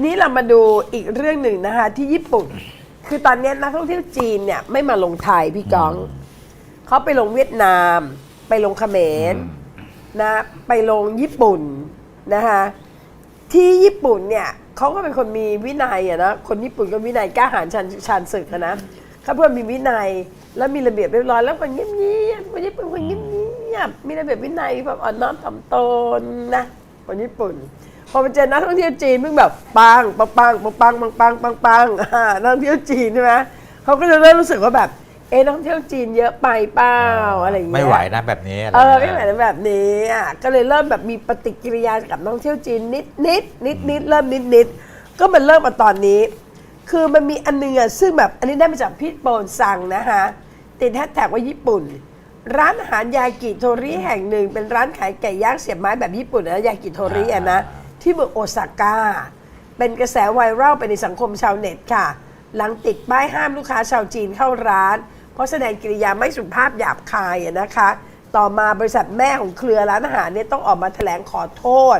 ทีนี้เรามาดูอีกเรื่องหนึ่งนะคะ ที่ญี่ปุ่น คือตอนนี้นักท่องเที่ยวจีนเนี่ยไม่มาลงไทยพี่ก้อง เขาไปลงเวียดนาม ไปลงเขมรนะไปลงญี่ปุ่นนะคะที่ญี่ปุ่นเนี่ยเขาก็เป็นคนมีวินัยอะนะคนญี่ปุ่นก็วินัยกล้าหาญชันชานศึกอะนะเขาเพื่อมีวินัยแล้วมีระเบียบเรียบร้อยแล้วคนเงียบๆคนญี่ปุ่นคนเงียบๆมีระเบียบวินัยแบบอ่อนน้อมถ่อมตนนะคนญี่ปุ่น พอมาเจอนักท่องเที่ยวจีนเพิ่งแบบปังปังปังปังปังปังปังปังปังนักท่องเที่ยวจีนใช่ไหมเขาก็จะเริ่มรู้สึกว่าแบบเอ๊ะนักท่องเที่ยวจีนเยอะไปเปล่าอะไรอย่างเงี้ยไม่ไหวนะแบบนี้เออไม่ไหวแล้วแบบนี้อะก็เลยเริ่มแบบมีปฏิกิริยากับนักท่องเที่ยวจีนนิดนิดนิดนิดเริ่มนิดนิดก็มันเริ่มมาตอนนี้ คือมันมีอันนึงอะซึ่งแบบอันนี้ได้มาจากพี่โปนสั่งนะคะติดแฮชแท็กว่าญี่ปุ่น ร้านอาหารยากิโทริแห่งหนึ่ง เป็นร้านขายไก่ย่างเสียบไม้แบบญี่ปุ่นนะยากิโทริอะนะ ที่เมืองโอซาก้า เป็นกระแสไวรัลไปในสังคมชาวเน็ตค่ะ หลังติดป้ายห้ามลูกค้าชาวจีนเข้าร้าน เพราะแสดงกิริยาไม่สุภาพหยาบคายนะคะ ต่อมาบริษัทแม่ของเครือร้านอาหารเนี่ยต้องออกมาแถลงขอโทษ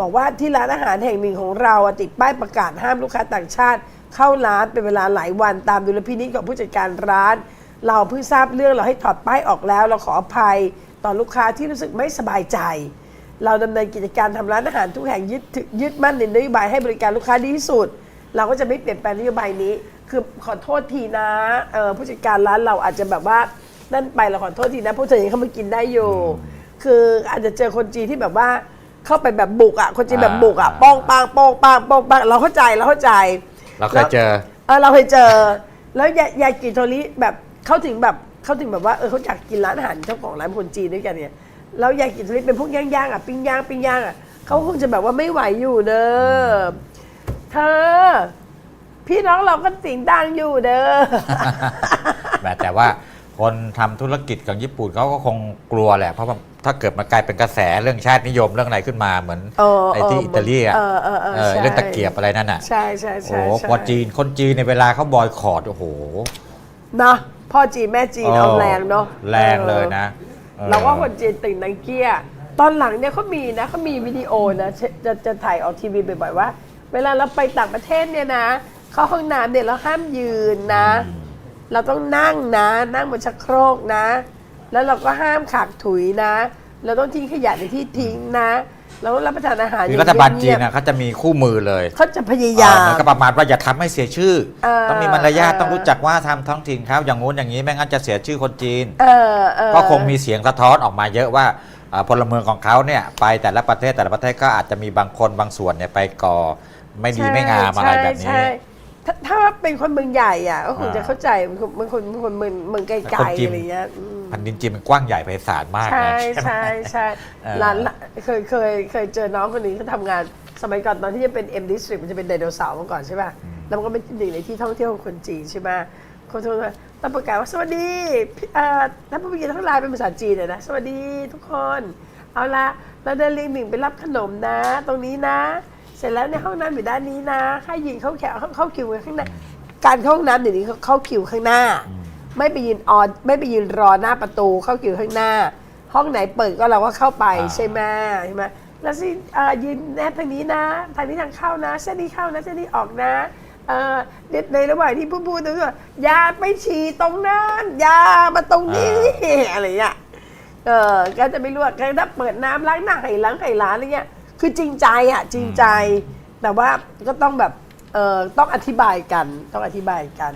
บอกว่าที่ร้านอาหารแห่งหนึ่งของเราติดป้ายประกาศห้ามลูกค้าต่างชาติ เข้าร้านเป็นเวลาหลายวันตามดุลพินิจของผู้จัดการร้าน เราเพิ่งทราบเรื่องเราให้ถอดป้ายออกแล้ว เราขออภัยต่อลูกค้าที่รู้สึกไม่สบายใจ เราดำเนินกิจการทำร้านอาหารทุกแห่งยึดถือยึดมั่นในนโยบายให้บริการลูกค้าดีที่สุด เราก็จะไม่เปลี่ยนแปลงนโยบายนี้ คือขอโทษทีนะเอ่อผู้จัดการร้านเราอาจจะแบบว่านั่นไปเราขอโทษทีนะผู้จัดการเขามากินได้อยู่ คืออาจจะเจอคนจีนที่แบบว่าเข้าไปแบบบุกอะคนจีนแบบบุกอะอ่าป้องปางป้องปางป้องปางเราเข้าใจเราเข้าใจ เราเคยเจอเออเราเคยเจอ แล้วยายากิโทริแบบเขาถึงแบบเขาถึงแบบว่าเออเขาอยากกินร้านอาหารเจ้าของร้านคนจีนด้วยกันเนี่ย แล้วยากิโทริเป็นพวกย่างๆอะปิ้งย่างปิ้งย่างอะเขาคงจะแบบว่าไม่ไหวอยู่เด้อเธอ พี่น้องเราก็เสียงดังอยู่เด้อแบบแต่ว่าคนทำธุรกิจของญี่ปุ่นเขาก็คงกลัวแหละ เพราะว่าถ้าเกิดมากลายเป็นกระแสเรื่องชาตินิยมเรื่องอะไรขึ้นมาเหมือนเออไอ้ที่เอออิตาลีอะเออเออเออเออใช่ เรื่องตะเกียบอะไรนั่นอะใช่ใช่โอ้ใช่โหใช่พอจีนคนจีนในเวลาเขาบอยคอรดโอ้โห เนาะพ่อจีนแม่จีนเอาแรงเนาะแรงเลยนะ ออ เราว่าคนจีนติ่งนังเกียตอนหลังเนี่ยเขามีนะเขามีวิดีโอนะจะจะจะถ่ายออกทีวีบ่อยๆว่า เวลาเราไปต่างประเทศเนี่ยนะเข้าห้องน้ำเนี่ยเราห้ามยืนนะ เราต้องนั่งนะ นั่งบนชักโครกนะ แล้วเราก็ห้ามขากถุยนะ เราต้องทิ้งขยะในที่ทิ้งนะ แล้วรับประทานอาหารคืออย่รัฐบาลจีนเงียบนะเขาจะมีคู่มือเลยๆเขาจะพยายาเออมมันก็ประมาณว่าอย่าทำให้เสียชื่อเออต้องมีมารยาทเออต้องรู้จักว่าทำท้องถิ่นเขาอย่างงู้นอย่างนี้ไม่งั้นจะเสียชื่อคนจีนเออเออก็คงมีเสียงสะท้อนออกมาเยอะว่าเอ่อพลเมืองของเขาเนี่ยไปแต่ละประเทศแต่ละประเทศก็อาจจะมีบางคนบางส่วนเนี่ยไปก่อไม่ดีไม่งามอะไรแบบนี้ใช่ใช่ ถ้าถ้าว่าเป็นคนเมืองใหญ่อะก็คงอ่าจะเข้าใจมันคนมันคนมันคนเมืองเมืองไกลคนๆจีนอะไรเงี้ยอืมแผ่นดินจีนมันกว้างใหญ่ไพศาลมากใช่นะไหมใช่ใช่เออร้านละเคยเคยเคยเจอน้องคนนี้เขาทำงานสมัยก่อนตอนที่จะเป็น M District มันจะเป็นไดโนเสาร์เมื่อก่อนใช่ป่ะแล้วมันก็เป็นหนึ่งในที่ท่องเที่ยวของคนจีนใช่ไหมคนทั่วไปต้องประกาศว่าสวัสดีพี่เอ่อถ้าผู้มีทั้งไลน์เป็นภาษาจีนเนี่ยนะสวัสดีทุกคน เอาละเราเดินเรียงหนึ่งไปรับขนมนะ ตรงนี้นะ เสร็จแล้วในห้องน้ำอยู่ด้านนี้นะ ให้ยืนเข้าแถวเข้าเข้าคิวกันข้างหน้า การเข้าห้องน้ำเดี๋ยวนี้เขาเข้าคิวข้างหน้า ไม่ไปยืนออนไม่ไปยืนรอหน้าประตูเข้าคิวข้างหน้า ห้องไหนเปิดก็เราก็เข้าไปอ่าใช่ไหมใช่ไหมแล้วสิเอ่อยืนแนบทางนี้นะทางนี้ทางเข้านะเส้นนี้เข้านะเส้นนี้ออกนะเอ่อเด็ดในระหว่างที่พูดพูดตัวอย่าไปฉี่ตรงนั้นอย่ามาตรงนี้อะไรอย่างเงี้ยเออก็จะไม่รู้ว่าถ้าเปิดน้ำล้างหน้าไห้ล้างไห้ล้างอะไรเงี้ย คือจริงใจอะจริงใจ แต่ว่าก็ต้องแบบเออต้องอธิบายกันต้องอธิบายกัน